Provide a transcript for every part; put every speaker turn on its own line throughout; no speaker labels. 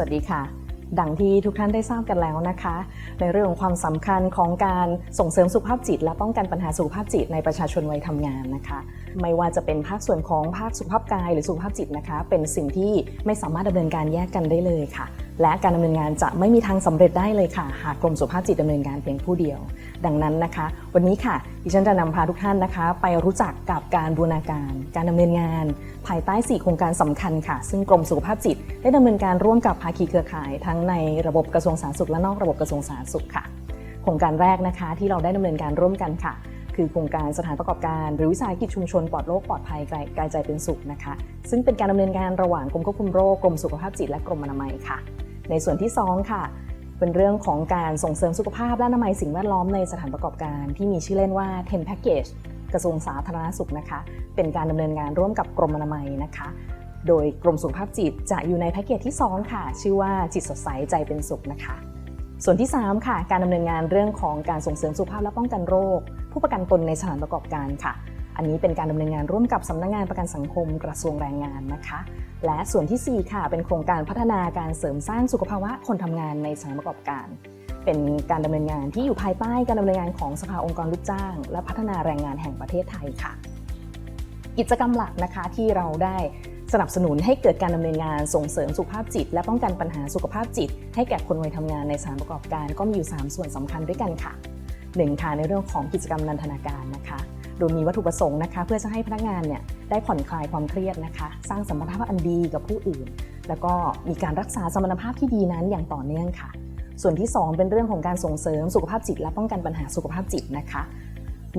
วัสดีค่ะ ดังที่ทุกท่านได้ทราบกันแล้วนะคะ ในเรื่องของความสำคัญของการส่งเสริมสุขภาพจิต และป้องกันปัญหาสุขภาพจิตในประชาชนวัยทำงานนะคะ ไม่ว่าจะเป็นภาคส่วนของภาคสุขภาพกายหรือสุขภาพจิตนะคะ เป็นสิ่งที่ไม่สามารถดำเนินการแยกกันได้เลยค่ะ และการดำเนินงานจะไม่มีทางสำเร็จได้เลยค่ะ หากกรมสุขภาพจิตดำเนินการเพียงผู้เดียว ดังนั้นนะคะ วันนี้ค่ะดิฉันจะนำพาทุกท่านนะคะ ไปรู้จักกับการบูรณาการ การดำเนินงาน ภายใต้ 4 โครงการสำคัญค่ะ ซึ่งกรมสุขภาพจิต ได้ดำเนินการร่วมกับภาคีเครือข่าย ทั้งในระบบกระทรวงสาธารณสุขและนอกระบบกระทรวงสาธารณสุขค่ะ โครงการแรกนะคะ ที่เราได้ดำเนินการร่วมกันค่ะคือโครงการสถานประกอบการหรือวิสาหกิจชุมชนปลอดโรคปลอดภัยกายกายใจเป็นสุขนะคะ ซึ่งเป็นการดำเนินการระหว่างกรมควบคุมโรคกรมสุขภาพจิตและกรมอนามัยค่ะ ในส่วนที่ 2 ค่ะ เป็นเรื่องของการส่งเสริมสุขภาพและอนามัยสิ่งแวดล้อมในสถานประกอบการที่มีชื่อเล่นว่า 10 Package กระทรวงสาธารณสุขนะคะ เป็นการดำเนินงานร่วมกับกรมอนามัยนะคะ โดยกรมสุขภาพจิตจะอยู่ในแพ็กเกจที่ 2 ค่ะ ชื่อว่าจิตสดใสใจเป็นสุขนะคะ ส่วนที่ 3 ค่ะ การดำเนินงานเรื่องของการส่งเสริมสุขภาพและป้องกันโรค ผู้ประกันตนในสถานประกอบการค่ะ อันนี้เป็นการดำเนินงานร่วมกับสำนักงานประกันสังคมกระทรวงแรงงานนะคะ และส่วนทีสี่ 4 ค่ะ เป็นโครงการพัฒนาการเสริมสร้างสุขภาวะคนทำงานในสถานประกอบการ เป็นการดำเนินงานที่อยู่ภายใต้การดำเนินงานของสภาองค์กรลูกจ้าง และพัฒนาแรงงานแห่งประเทศไทยค่ะ กิจกรรมหลักนะคะที่เราได้สนับสนุนให้เกิดการดำเนินงานส่งเสริมสุขภาพจิต และป้องกันปัญหาสุขภาพจิต ให้แก่คนวัยทำงานในสถานประกอบการก็มีอยู่ 3 ส่วนสำคัญด้วยกันค่ะหนึ่งค่ะในเรื่องของกิจกรรมนันทนาการนะคะ โดยมีวัตถุประสงค์นะคะ เพื่อจะให้พนักงานเนี่ยได้ผ่อนคลายความเครียดนะคะ สร้างสมรรถภาพอันดีกับผู้อื่น แล้วก็มีการรักษาสมรรถภาพที่ดีนั้นอย่างต่อเนื่องค่ะ ส่วนที่ 2 เป็นเรื่องของการส่งเสริมสุขภาพจิต และป้องกันปัญหาสุขภาพจิตนะคะ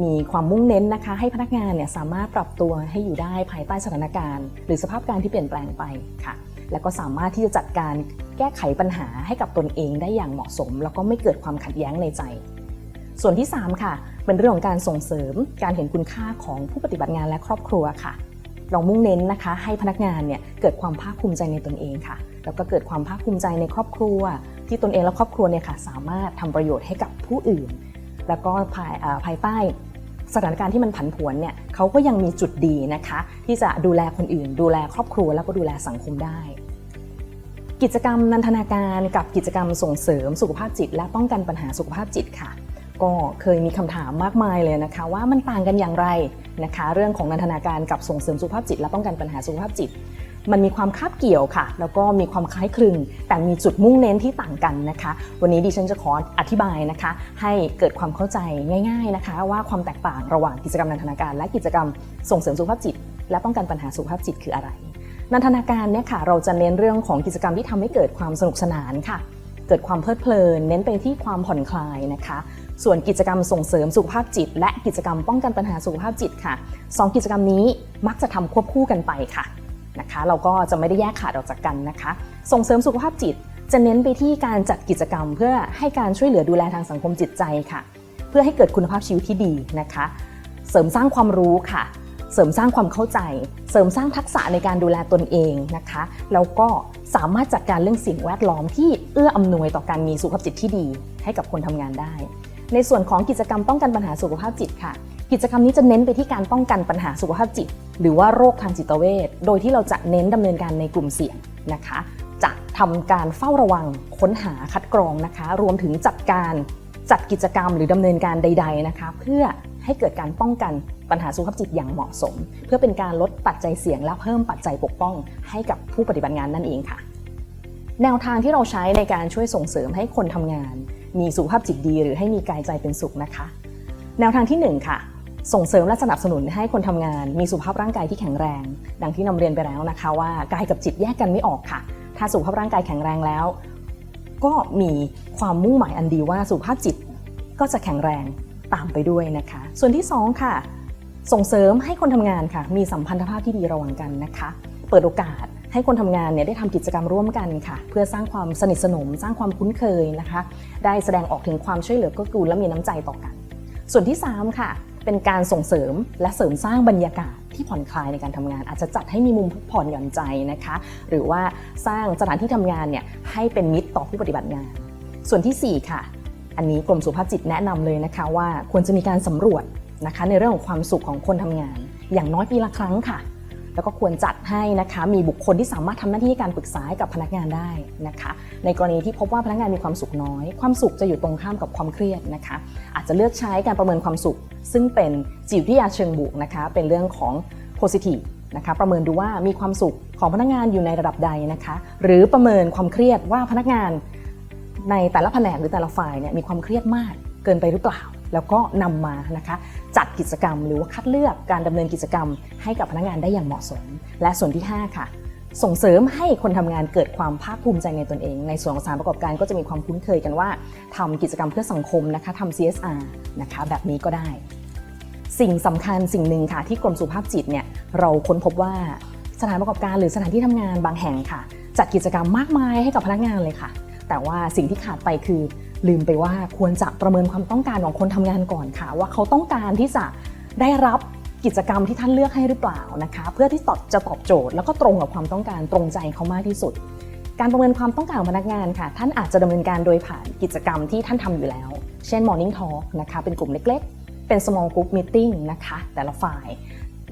มีความมุ่งเน้นนะคะ ให้พนักงานเนี่ยสามารถปรับตัวให้อยู่ได้ภายใต้สถานการณ์ หรือสภาพการที่เปลี่ยนแปลงไปค่ะ แล้วก็สามารถที่จะจัดการแก้ไขปัญหาให้กับตนเองได้อย่างเหมาะสม แล้วก็ไม่เกิดความขัดแย้งในใจ ส่วนที่ 3 ค่ะ เป็นเรื่องของการส่งเสริมการเห็นคุณค่าของผู้ปฏิบัติงานและครอบครัวค่ะ เรามุ่งเน้นนะคะ ให้พนักงานเนี่ยเกิดความภาคภูมิใจในตนเองค่ะ แล้วก็เกิดความภาคภูมิใจในครอบครัว ที่ตนเองและครอบครัวเนี่ยค่ะสามารถทำประโยชน์ให้กับผู้อื่น แล้วก็ภายภายใต้สถานการณ์ที่มันผันผวนเนี่ยเขาก็ยังมีจุดดีนะคะ ที่จะดูแลคนอื่น ดูแลครอบครัวแล้วก็ดูแลสังคมได้ กิจกรรมนันทนาการกับกิจกรรมส่งเสริมสุขภาพจิต และป้องกันปัญหาสุขภาพจิตค่ะ ก็เคยมีคำถามมากมายเลยนะคะ ว่ามันต่างกันอย่างไรนะคะ เรื่องของนันทนาการกับส่งเสริมสุขภาพจิต และป้องกันปัญหาสุขภาพจิต มันมีความคาบเกี่ยวค่ะ แล้วก็มีความคล้ายคลึง แต่มีจุดมุ่งเน้นที่ต่างกันนะคะ วันนี้ดิฉันจะขออธิบายนะคะ ให้เกิดความเข้าใจง่าย ๆนะคะ ว่าความแตกต่างระหว่างกิจกรรมนันทนาการ และกิจกรรมส่งเสริมสุขภาพจิต และป้องกันปัญหาสุขภาพจิตคืออะไร นันทนาการเนี่ยค่ะเราจะเน้นเรื่องของกิจกรรมที่ทำให้เกิดความสนุกสนานค่ะ เกิดความเพลิดเพลิน เน้นไปที่ความผ่อนคลายนะคะ ส่วนกิจกรรมส่งเสริมสุขภาพจิต และกิจกรรมป้องกันปัญหาสุขภาพจิตค่ะสองกิจกรรมนี้มักจะทำควบคู่กันไปค่ะนะคะ เราก็จะไม่ได้แยกขาดออกจากกันนะคะ ส่งเสริมสุขภาพจิต จะเน้นไปที่การจัดกิจกรรม เพื่อให้การช่วยเหลือดูแลทางสังคมจิตใจค่ะ เพื่อให้เกิดคุณภาพชีวิตที่ดีนะคะ เสริมสร้างความรู้ค่ะ เสริมสร้างความเข้าใจ เสริมสร้างทักษะในการดูแลตนเองนะคะ แล้วก็สามารถจัดการเรื่องสิ่งแวดล้อมที่เอื้ออำนวยต่อการมีสุขภาพจิตที่ดี ให้กับคนทำงานได้ ในส่วนของกิจกรรมป้องกันปัญหาสุขภาพจิตค่ะ กิจกรรมนี้จะเน้นไปที่การป้องกันปัญหาสุขภาพจิต หรือว่าโรคทางจิตเวชโดยที่เราจะเน้นดำเนินการในกลุ่มเสี่ยงนะคะ จะทำการเฝ้าระวังค้นหาคัดกรองนะคะ รวมถึงจัดการจัดกิจกรรมหรือดำเนินการใด ๆนะคะ เพื่อให้เกิดการป้องกันปัญหาสุขภาพจิตอย่างเหมาะสม เพื่อเป็นการลดปัจจัยเสี่ยงและเพิ่มปัจจัยปกป้อง ให้กับผู้ปฏิบัติงานนั่นเองค่ะ แนวทางที่เราใช้ในการช่วยส่งเสริมให้คนทำงาน มีสุขภาพจิตดีหรือให้มีกายใจเป็นสุขนะคะ แนวทางที่หนึ่งค่ะ ส่งเสริมและสนับสนุนให้คนทำงาน มีสุขภาพร่างกายที่แข็งแรง ดังที่นำเรียนไปแล้วนะคะ ว่ากายกับจิตแยกกันไม่ออกค่ะ ถ้าสุขภาพร่างกายแข็งแรงแล้ว ก็มีความมุ่งหมายอันดีว่าสุขภาพจิตก็จะแข็งแรงตามไปด้วยนะคะ ส่วนที่สองค่ะ ส่งเสริมให้คนทำงานค่ะ มีสัมพันธภาพที่ดีระหว่างกันนะคะ เปิดโอกาส ให้คนทำงานเนี่ยได้ทำกิจกรรมร่วมกันค่ะ เพื่อสร้างความสนิทสนม สร้างความคุ้นเคยนะคะ ได้แสดงออกถึงความช่วยเหลือกื้อกูลและมีน้ำใจต่อกัน ส่วนที่ 3 ค่ะ เป็นการส่งเสริมและเสริมสร้างบรรยากาศที่ผ่อนคลายในการทำงาน อาจจะจัดให้มีมุมพักผ่อนหย่อนใจนะคะ หรือว่าสร้างสถานที่ทำงานเนี่ยให้เป็นมิตรต่อผู้ปฏิบัติงาน ส่วนทีสี่4 ค่ะ อันนี้กรมสุขภาพจิตแนะนำเลยนะคะว่าควรจะมีการสำรวจนะคะในเรื่องของความสุขของคนทำงาน อย่างน้อยปีละครั้งค่ะ แล้วก็ควรจัดให้นะคะมีบุคคลที่สามารถทำหน้าที่การปรึกษาให้กับพนักงานได้นะคะ ในกรณีที่พบว่าพนักงานมีความสุขน้อย ความสุขจะอยู่ตรงข้ามกับความเครียดนะคะ อาจจะเลือกใช้การประเมินความสุข ซึ่งเป็นจิตวิทยาเชิงบวกนะคะเป็นเรื่องของ positive นะคะประเมินดูว่ามีความสุขของพนักงานอยู่ในระดับใดนะคะ หรือประเมินความเครียดว่าพนักงานในแต่ละแผนกหรือแต่ละฝ่ายเนี่ยมีความเครียดมากเกินไปหรือเปล่า แล้วก็นำมานะคะจัดกิจกรรม หรือว่าคัดเลือกการดำเนินกิจกรรม ให้กับพนักงานได้อย่างเหมาะสม และส่วนที่ 5 ค่ะ ส่งเสริมให้คนทำงานเกิดความภาคภูมิใจในตนเอง ในส่วนของสารประกอบการก็จะมีความคุ้นเคยกันว่าทำกิจกรรมเพื่อสังคมนะคะทำ CSR นะคะแบบนี้ก็ได้ สิ่งสำคัญสิ่งหนึ่งค่ะที่กรมสุขภาพจิตเนี่ยเราค้นพบว่าสถานประกอบการหรือสถานที่ทำงานบางแห่งค่ะ จัดกิจกรรมมากมายให้กับพนักงานเลยค่ะ แต่ว่าสิ่งที่ขาดไปคือ ลืมไปว่าควรจะประเมินความต้องการของคนทำงานก่อนค่ะ ว่าเขาต้องการที่จะได้รับกิจกรรมที่ท่านเลือกให้หรือเปล่านะคะ เพื่อที่ตอบจะตอบโจทย์ แล้วก็ตรงกับความต้องการตรงใจเขามากที่สุด การประเมินความต้องการของพนักงานค่ะ ท่านอาจจะดำเนินการโดยผ่านกิจกรรมที่ท่านทำอยู่แล้ว เช่น Morning Talk นะคะเป็นกลุ่มเล็กๆ เป็น small group meeting นะคะ แต่ละฝ่าย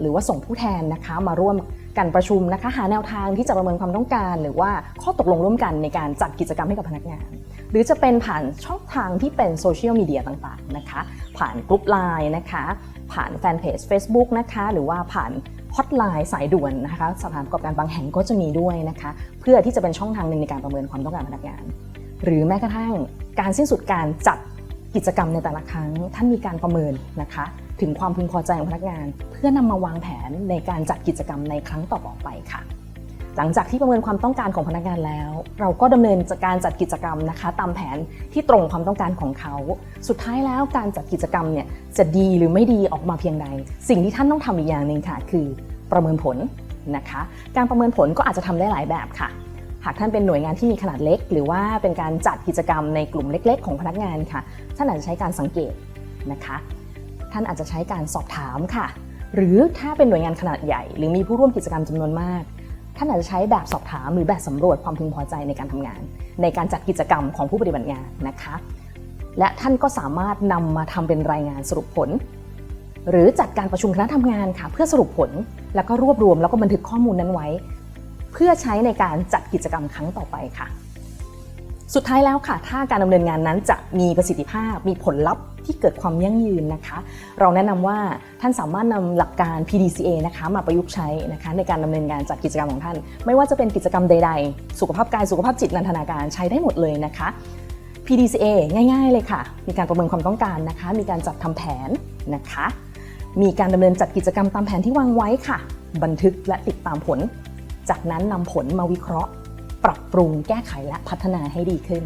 หรือว่าส่งผู้แทนนะคะมาร่วมกันประชุมนะคะหาแนวทางที่จะประเมินความต้องการ หรือว่าข้อตกลงร่วมกันในการจัดกิจกรรมให้กับพนักงาน หรือจะเป็นผ่านช่องทางที่เป็นโซเชียลมีเดียต่างๆนะคะผ่านกลุ่มไลน์นะคะผ่านแฟนเพจ Facebook นะคะหรือว่าผ่านฮอตไลน์สายด่วนนะคะสถานประกอบการบางแห่งก็จะมีด้วยนะคะเพื่อที่จะเป็นช่องทางหนึ่งในการประเมินความต้องการพนักงาน หรือแม้กระทั่งการสิ้นสุดการจัดกิจกรรมในแต่ละครั้งท่านมีการประเมินนะคะ ถึงความพึงพอใจของพนักงาน เพื่อนำมาวางแผนในการจัดกิจกรรมในครั้งต่อไปค่ะ หลังจากที่ประเมินความต้องการของพนักงานแล้ว เราก็ดำเนินการจัดกิจกรรมนะคะ ตามแผนที่ตรงความต้องการของเขา สุดท้ายแล้วการจัดกิจกรรมเนี่ยจะดีหรือไม่ดีออกมาเพียงใด สิ่งที่ท่านต้องทำอีกอย่างหนึ่งค่ะ คือประเมินผลนะคะ การประเมินผลก็อาจจะทำได้หลายแบบค่ะหากท่านเป็นหน่วยงานที่มีขนาดเล็ก หรือว่าเป็นการจัดกิจกรรมในกลุ่มเล็ก ๆ ของพนักงานค่ะ ท่านอาจจะใช้การสังเกตนะคะ ท่านอาจจะใช้การสอบถามค่ะ หรือถ้าเป็นหน่วยงานขนาดใหญ่ หรือมีผู้ร่วมกิจกรรมจำนวนมาก ท่านอาจจะใช้แบบสอบถามหรือแบบสำรวจความพึงพอใจในการทำงาน ในการจัดกิจกรรมของผู้ปฏิบัติงานนะคะ และท่านก็สามารถนำมาทำเป็นรายงานสรุปผล หรือจัดการประชุมคณะทำงานค่ะ เพื่อสรุปผลแล้วก็รวบรวมแล้วก็บันทึกข้อมูลนั้นไว้ เพื่อใช้ในการจัดกิจกรรมครั้งต่อไปค่ะ สุดท้ายแล้วค่ะ ถ้าการดำเนินงานนั้นจะมีประสิทธิภาพมีผลลัพธ์ ที่เกิดความยั่งยืนนะคะ เราแนะนำว่าท่านสามารถนำหลักการ PDCA นะคะมาประยุกต์ใช้นะคะในการดำเนินงานจัดกิจกรรมของท่าน ไม่ว่าจะเป็นกิจกรรมใด ๆ สุขภาพกายสุขภาพจิตนันทนาการใช้ได้หมดเลยนะคะ PDCA ง่าย ๆ เลยค่ะ มีการประเมินความต้องการนะคะ มีการจัดทำแผนนะคะ มีการดำเนินจัดกิจกรรมตามแผนที่วางไว้ค่ะ บันทึกและติดตามผล จากนั้นนำผลมาวิเคราะห์ ปรับปรุงแก้ไขและพัฒนาให้ดีขึ้น